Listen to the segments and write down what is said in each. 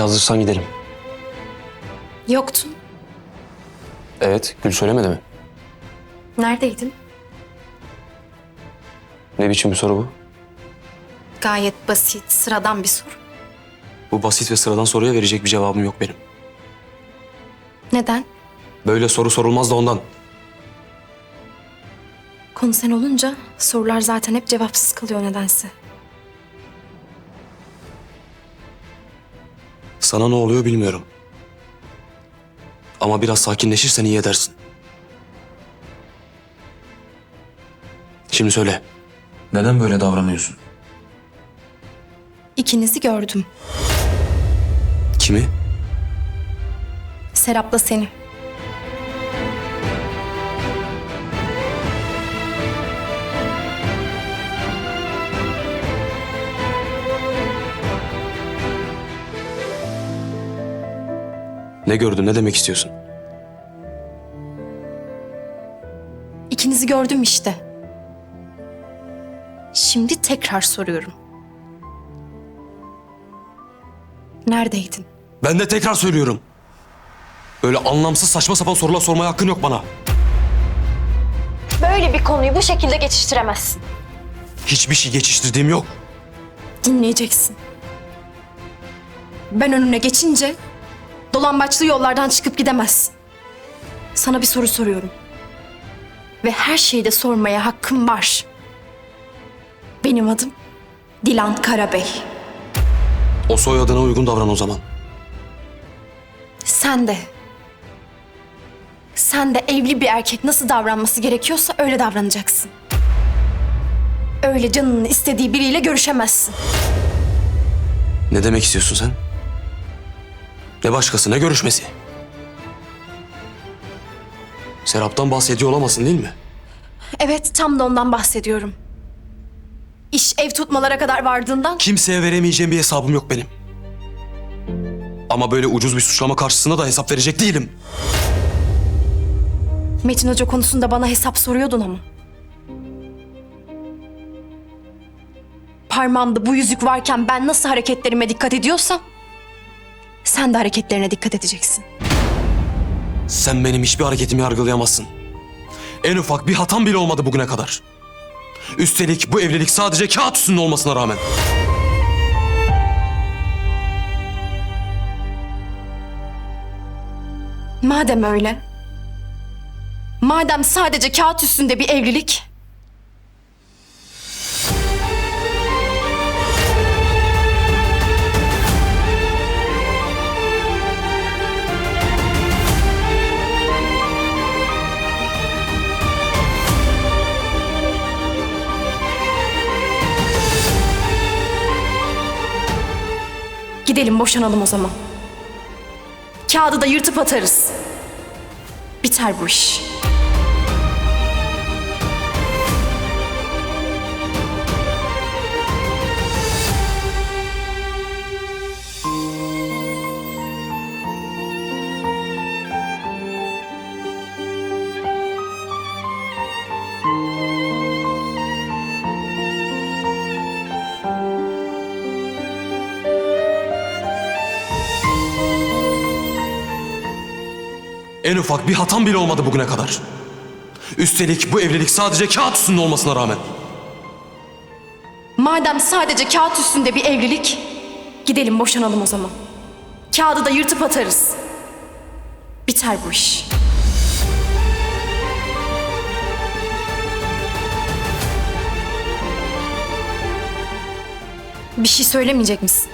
Hadi hazırsan gidelim. Yoktun. Evet, Gül söylemedi mi? Neredeydin? Ne biçim bir soru bu? Gayet basit, sıradan bir soru. Bu basit ve sıradan soruya verecek bir cevabım yok benim. Neden? Böyle soru sorulmaz da ondan. Konu sen olunca sorular zaten hep cevapsız kalıyor nedense. Sana ne oluyor bilmiyorum. Ama biraz sakinleşirsen iyi edersin. Şimdi söyle. Neden böyle davranıyorsun? İkinizi gördüm. Kimi? Serap'la seni. Ne gördün, ne demek istiyorsun? İkinizi gördüm işte. Şimdi tekrar soruyorum. Neredeydin? Ben de tekrar söylüyorum. Böyle anlamsız saçma sapan sorular sormaya hakkın yok bana. Böyle bir konuyu bu şekilde geçiştiremezsin. Hiçbir şey geçiştirdiğim yok. Dinleyeceksin. Ben önüne geçince dolambaçlı yollardan çıkıp gidemezsin. Sana bir soru soruyorum. Ve her şeyi de sormaya hakkım var. Benim adım Dilan Karabey. O soyadına uygun davran o zaman. Sen de. Sen de evli bir erkek nasıl davranması gerekiyorsa öyle davranacaksın. Öyle canının istediği biriyle görüşemezsin. Ne demek istiyorsun sen? Ne başkası, ne görüşmesi? Serap'tan bahsediyor olamazsın değil mi? Evet, tam da ondan bahsediyorum. İş ev tutmalara kadar vardığından Kimseye veremeyeceğim bir hesabım yok benim. Ama böyle ucuz bir suçlama karşısında da hesap verecek değilim. Metin Hoca konusunda bana hesap soruyordun ama. Parmağımda bu yüzük varken ben nasıl hareketlerime dikkat ediyorsam... ...sen de hareketlerine dikkat edeceksin. Sen benim hiçbir hareketimi yargılayamazsın. En ufak bir hatam bile olmadı bugüne kadar. Üstelik bu evlilik sadece kağıt üstünde olmasına rağmen. Madem öyle... ...madem sadece kağıt üstünde bir evlilik... Gidelim boşanalım o zaman. Kağıdı da yırtıp atarız. Biter bu iş. En ufak bir hatam bile olmadı bugüne kadar. Üstelik bu evlilik sadece kağıt üstünde olmasına rağmen. Madem sadece kağıt üstünde bir evlilik, gidelim boşanalım o zaman. Kağıdı da yırtıp atarız. Biter bu iş. Bir şey söylemeyecek misin?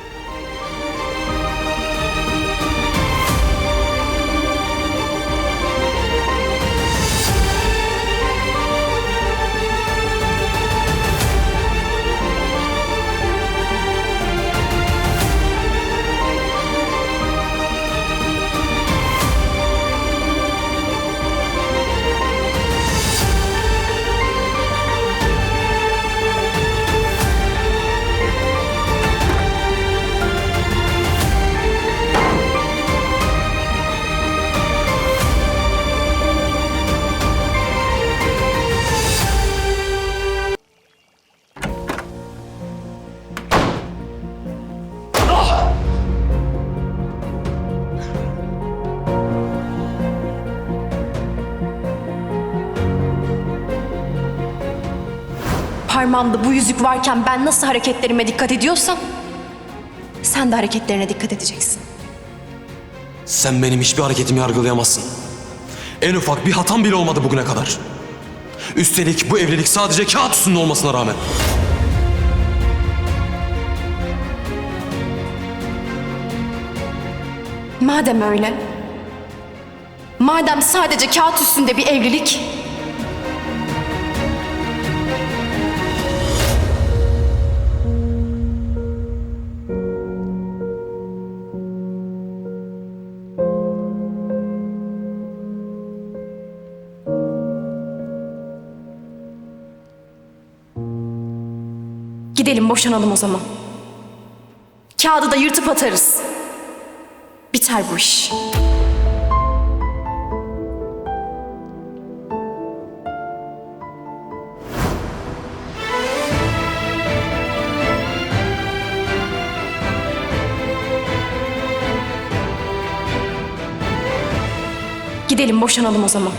Parmağımda bu yüzük varken ben nasıl hareketlerime dikkat ediyorsam sen de hareketlerine dikkat edeceksin. Sen benim hiçbir hareketimi yargılayamazsın. En ufak bir hatam bile olmadı bugüne kadar. Üstelik bu evlilik sadece kağıt üstünde olmasına rağmen. Madem öyle, madem sadece kağıt üstünde bir evlilik, gidelim boşanalım o zaman. Kağıdı da yırtıp atarız. Biter bu iş. Gidelim boşanalım o zaman.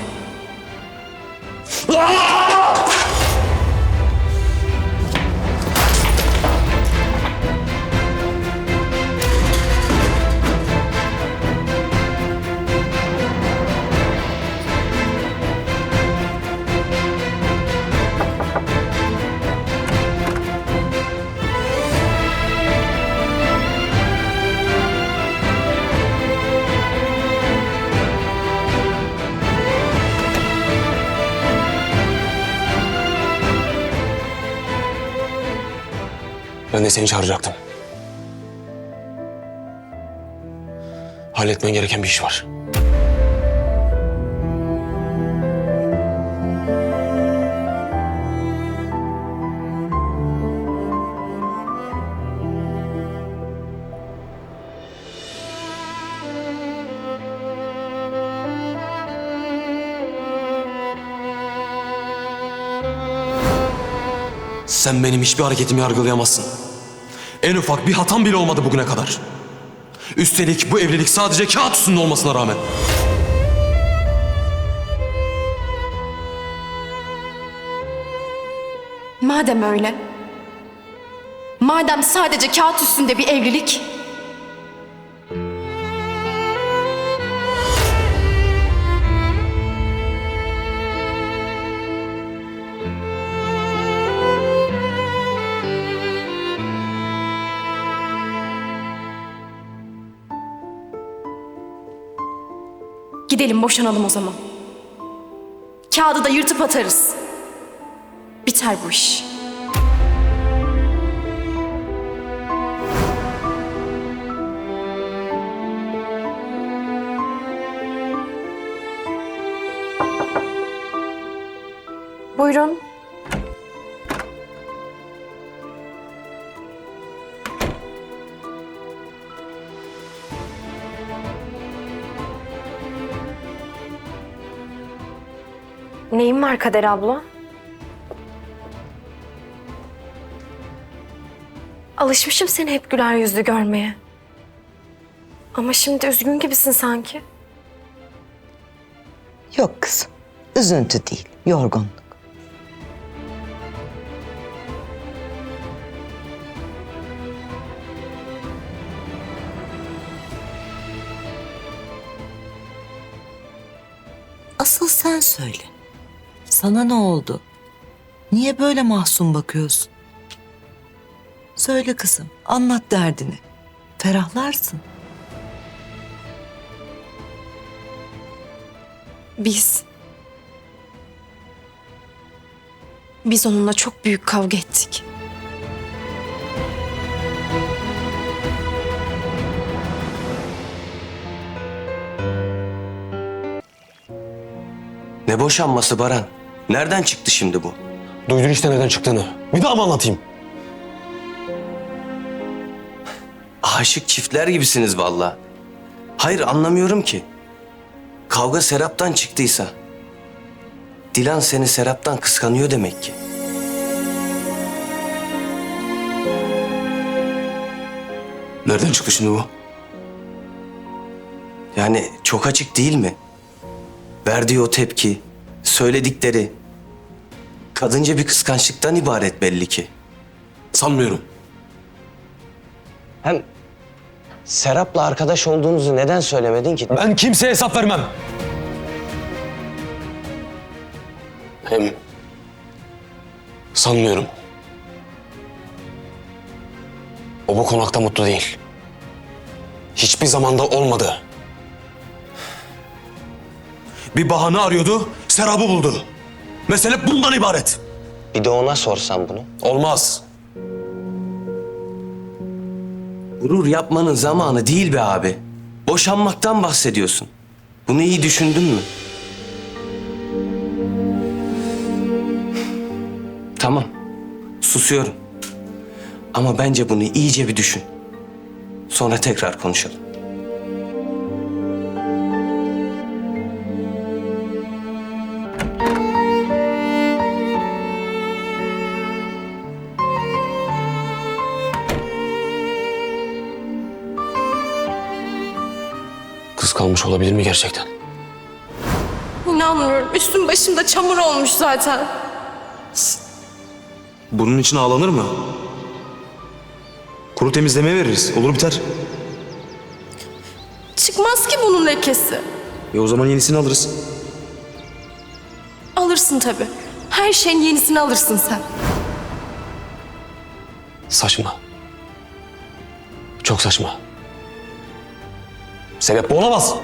Ben de seni çağıracaktım. Halletmen gereken bir iş var. Sen benim hiçbir hareketimi yargılayamazsın. En ufak bir hatam bile olmadı bugüne kadar. Üstelik bu evlilik sadece kağıt üstünde olmasına rağmen. Madem öyle, madem sadece kağıt üstünde bir evlilik, gidelim boşanalım o zaman. Kağıdı da yırtıp atarız. Biter bu iş. Buyurun. Neyin var Kader abla? Alışmışım seni hep güler yüzlü görmeye. Ama şimdi üzgün gibisin sanki. Yok kızım. Üzüntü değil, yorgunluk. Sana ne oldu? Niye böyle mahzun bakıyorsun? Söyle kızım, anlat derdini. Ferahlarsın. Biz... Biz onunla çok büyük kavga ettik. Ne boşanması Baran? Nereden çıktı şimdi bu? Duydun işte neden çıktığını. Bir daha mı anlatayım? Aşık çiftler gibisiniz valla. Hayır anlamıyorum ki. Kavga Serap'tan çıktıysa. Dilan seni Serap'tan kıskanıyor demek ki. Nereden çıktı şimdi bu? Yani çok açık değil mi? Verdiği o tepki, söyledikleri. Kadınca bir kıskançlıktan ibaret belli ki. Sanmıyorum. Hem Serap'la arkadaş olduğunuzu neden söylemedin ki? Ben kimseye hesap vermem. Hem sanmıyorum. O bu konakta mutlu değil. Hiçbir zamanda olmadı. Bir bahane arıyordu, Serap'ı buldu. Mesele bundan ibaret. Bir de ona sorsam bunu. Olmaz. Gurur yapmanın zamanı değil be abi. Boşanmaktan bahsediyorsun. Bunu iyi düşündün mü? Tamam. Susuyorum. Ama bence bunu iyice bir düşün. Sonra tekrar konuşalım. Kıskanmış olabilir mi gerçekten? İnanmıyorum. Üstüm başımda çamur olmuş zaten. Bunun için ağlanır mı? Kuru temizlemeye veririz. Olur biter. Çıkmaz ki bunun lekesi. E o zaman yenisini alırız. Alırsın tabii. Her şeyin yenisini alırsın sen. Saçma. Çok saçma. Sebep bu olamaz.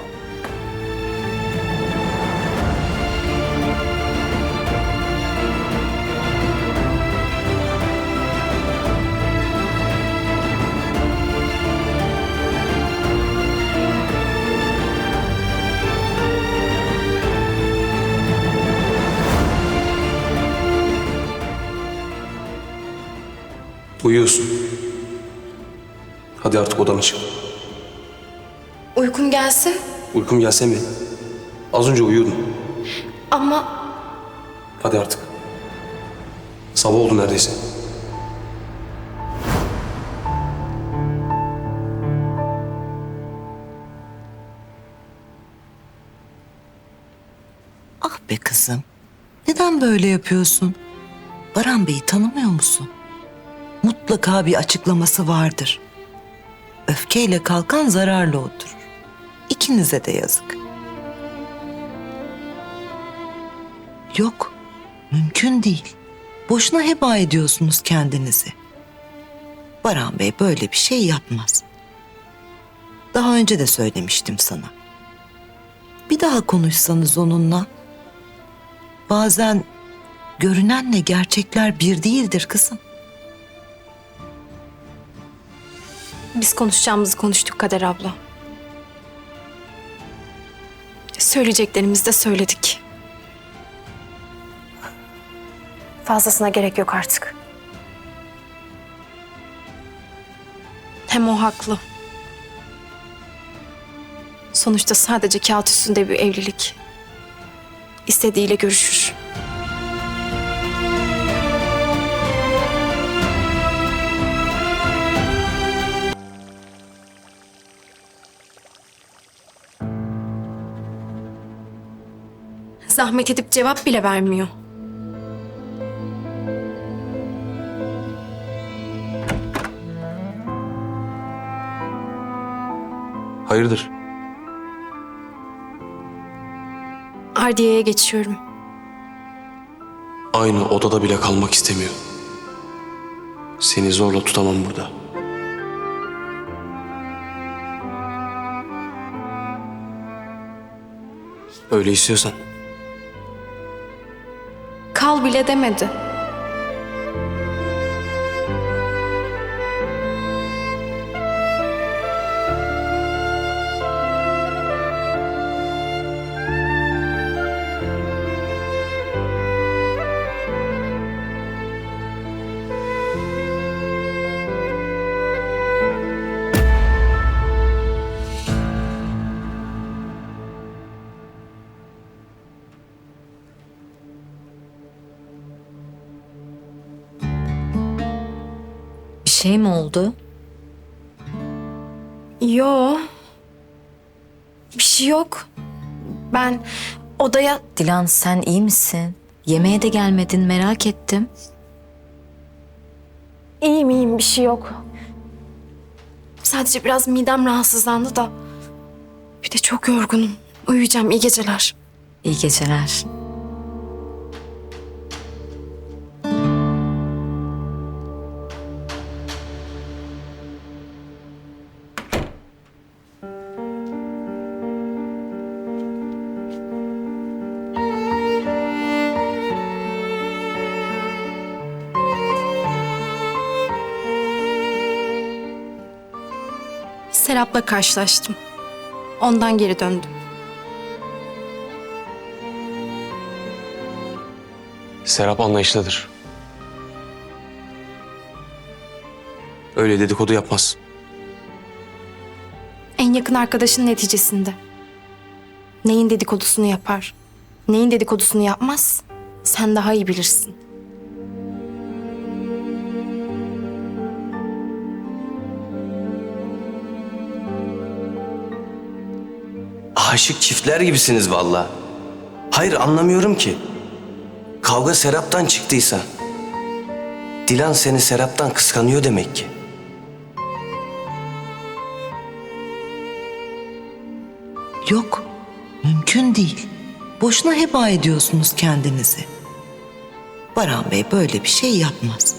Uyuyorsun. Hadi artık odana çık. Uykum gelse Uykum gelse mi? Az önce uyuyordun. ama Hadi artık. Sabah oldu neredeyse. Ah be kızım. Neden böyle yapıyorsun? Baran Bey'i tanımıyor musun? Mutlaka bir açıklaması vardır. Öfkeyle kalkan zararla oturur. İkinize de yazık. Yok, mümkün değil. Boşuna heba ediyorsunuz kendinizi. Baran Bey böyle bir şey yapmaz. Daha önce de söylemiştim sana. Bir daha konuşsanız onunla. Bazen görünenle gerçekler bir değildir kızım. biz konuşacağımızı konuştuk Kader abla. Söyleyeceklerimizi de söyledik. Fazlasına gerek yok artık. Hem o haklı. Sonuçta sadece kağıt üstünde bir evlilik. İstediğiyle görüşür. Zahmet edip cevap bile vermiyor. Hayırdır? Ardiye'ye geçiyorum. Aynı odada bile kalmak istemiyor. Seni zorla tutamam burada. Öyle istiyorsan. Kal bile demedi. Oldu? Yo. Bir şey yok. Ben odaya Dilan sen iyi misin? Yemeğe de gelmedin merak ettim. İyiyim iyiyim bir şey yok. Sadece biraz midem rahatsızlandı da. Bir de çok yorgunum. Uyuyacağım iyi geceler. İyi geceler. Serap'la karşılaştım. Ondan geri döndüm. Serap anlayışlıdır. Öyle dedikodu yapmaz. En yakın arkadaşın neticesinde. Neyin dedikodusunu yapar, neyin dedikodusunu yapmaz sen daha iyi bilirsin. Aşık çiftler gibisiniz valla. Hayır anlamıyorum ki. Kavga Serap'tan çıktıysa. Dilan seni Serap'tan kıskanıyor demek ki. Yok, mümkün değil. Boşuna heba ediyorsunuz kendinizi. Baran Bey böyle bir şey yapmaz.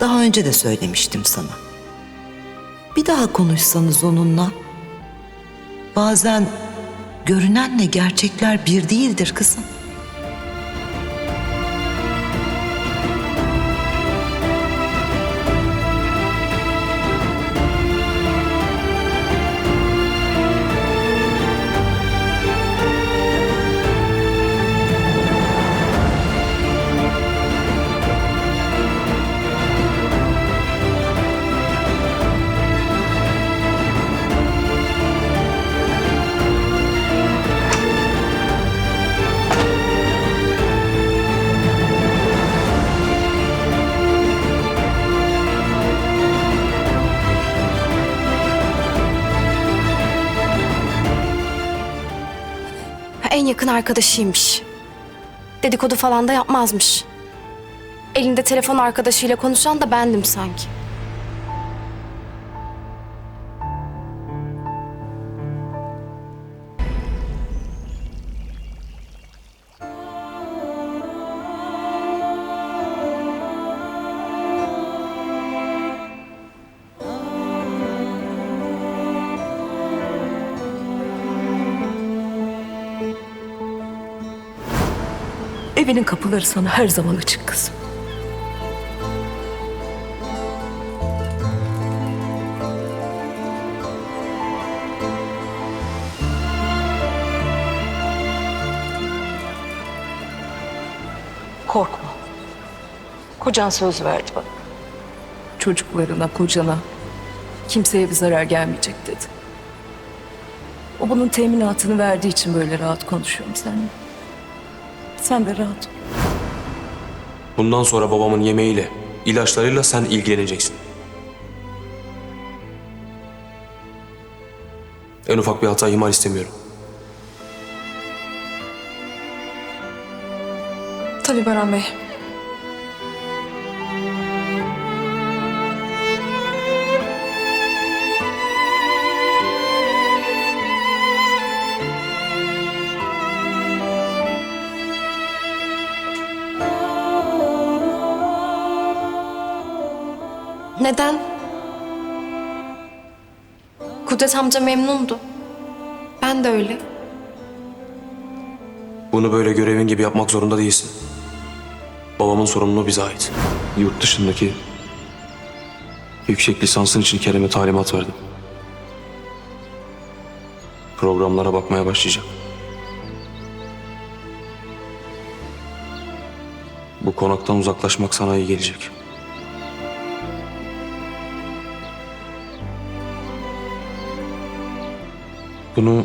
Daha önce de söylemiştim sana. Bir daha konuşsanız onunla. Bazen görünenle gerçekler bir değildir kızım. En yakın arkadaşıymış. Dedikodu falan da yapmazmış. Elinde telefon arkadaşıyla konuşan da bendim sanki. Evinin kapıları sana her zaman açık kızım. Korkma. Kocan söz verdi bana. Çocuklarına, kocana, kimseye bir zarar gelmeyecek dedi. O bunun teminatını verdiği için böyle rahat konuşuyorum seninle. Sen de rahat ol. Bundan sonra babamın yemeğiyle, ilaçlarıyla sen ilgileneceksin. En ufak bir hata ihmal istemiyorum. Tabii Baran Bey. Neden? Kudret amca memnundu. Ben de öyle. Bunu böyle görevin gibi yapmak zorunda değilsin. Babamın sorumluluğu bize ait. Yurt dışındaki yüksek lisansın için Kerem'e talimat verdim. Programlara bakmaya başlayacak. Bu konaktan uzaklaşmak sana iyi gelecek. Bunu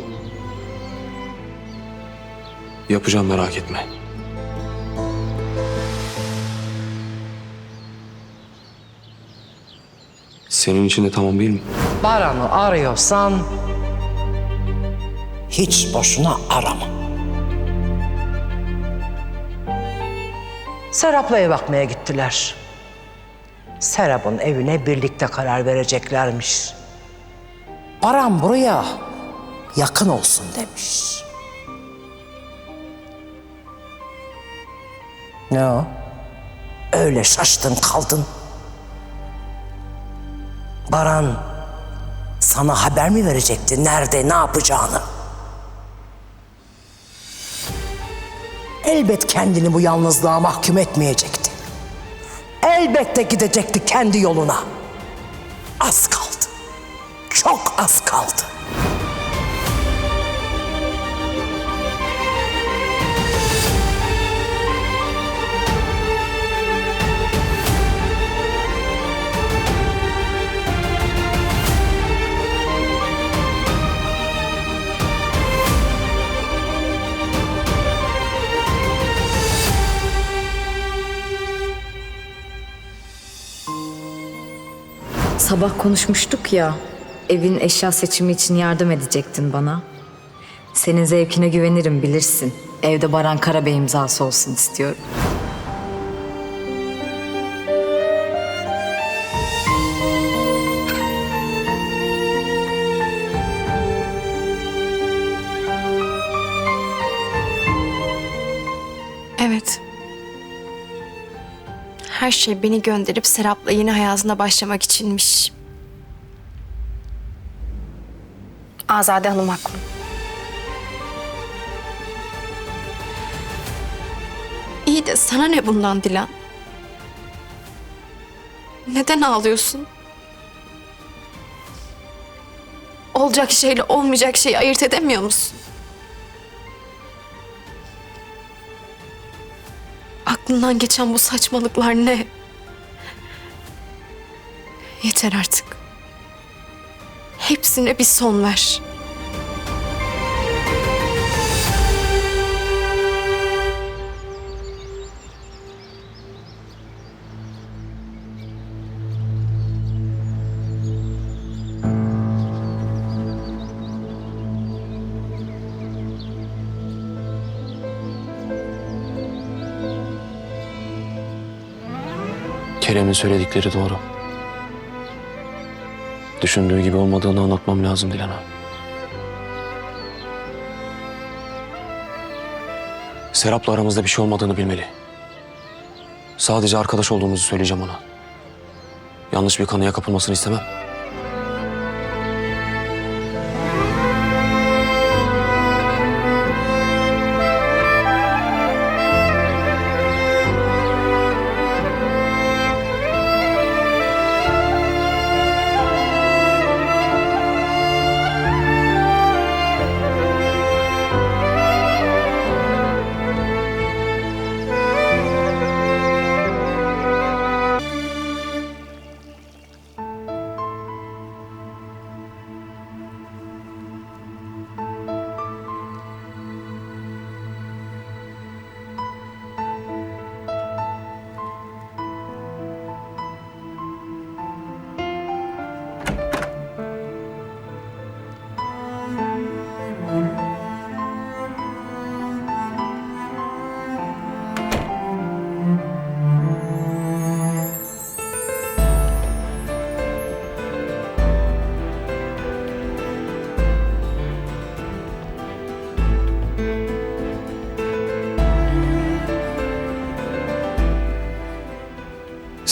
yapacağım merak etme. Senin için de tamam değil mi? Baran'ı arıyorsan hiç boşuna arama. Serap'la ev bakmaya gittiler. Serap'ın evine birlikte karar vereceklermiş. Baran buraya yakın olsun demiş. Ne o? Öyle şaştın kaldın. Baran sana haber mi verecekti nerede ne yapacağını? Elbet kendini bu yalnızlığa mahkum etmeyecekti. Elbette gidecekti kendi yoluna. Az kaldı. Çok az kaldı. Sabah konuşmuştuk ya, evin eşya seçimi için yardım edecektin bana. Senin zevkine güvenirim bilirsin. Evde Baran Karabey imzası olsun istiyorum. Evet. Her şey beni gönderip Serap'la yeni hayatına başlamak içinmiş. Azade Hanım haklı. İyi de sana ne bundan Dilan? Neden ağlıyorsun? Olacak şeyle olmayacak şeyi ayırt edemiyor musun? Aklından geçen bu saçmalıklar ne? Yeter artık. Hepsine bir son ver. Kerem'in söyledikleri doğru. Düşündüğü gibi olmadığını anlatmam lazım Dilan'a. Serap'la aramızda bir şey olmadığını bilmeli. Sadece arkadaş olduğumuzu söyleyeceğim ona. Yanlış bir kanıya kapılmasını istemem.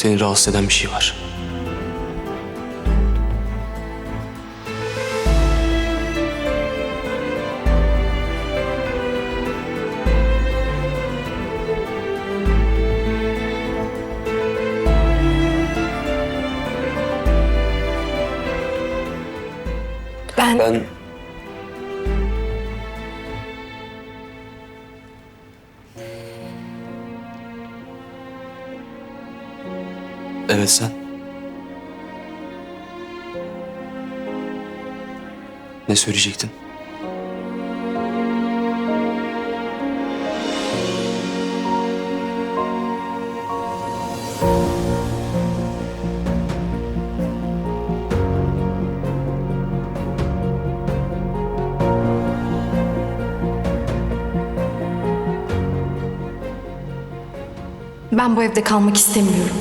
Seni rahatsız eden bir şey var. Ben, Ben Evet sen. Ne söyleyecektin? ben bu evde kalmak istemiyorum.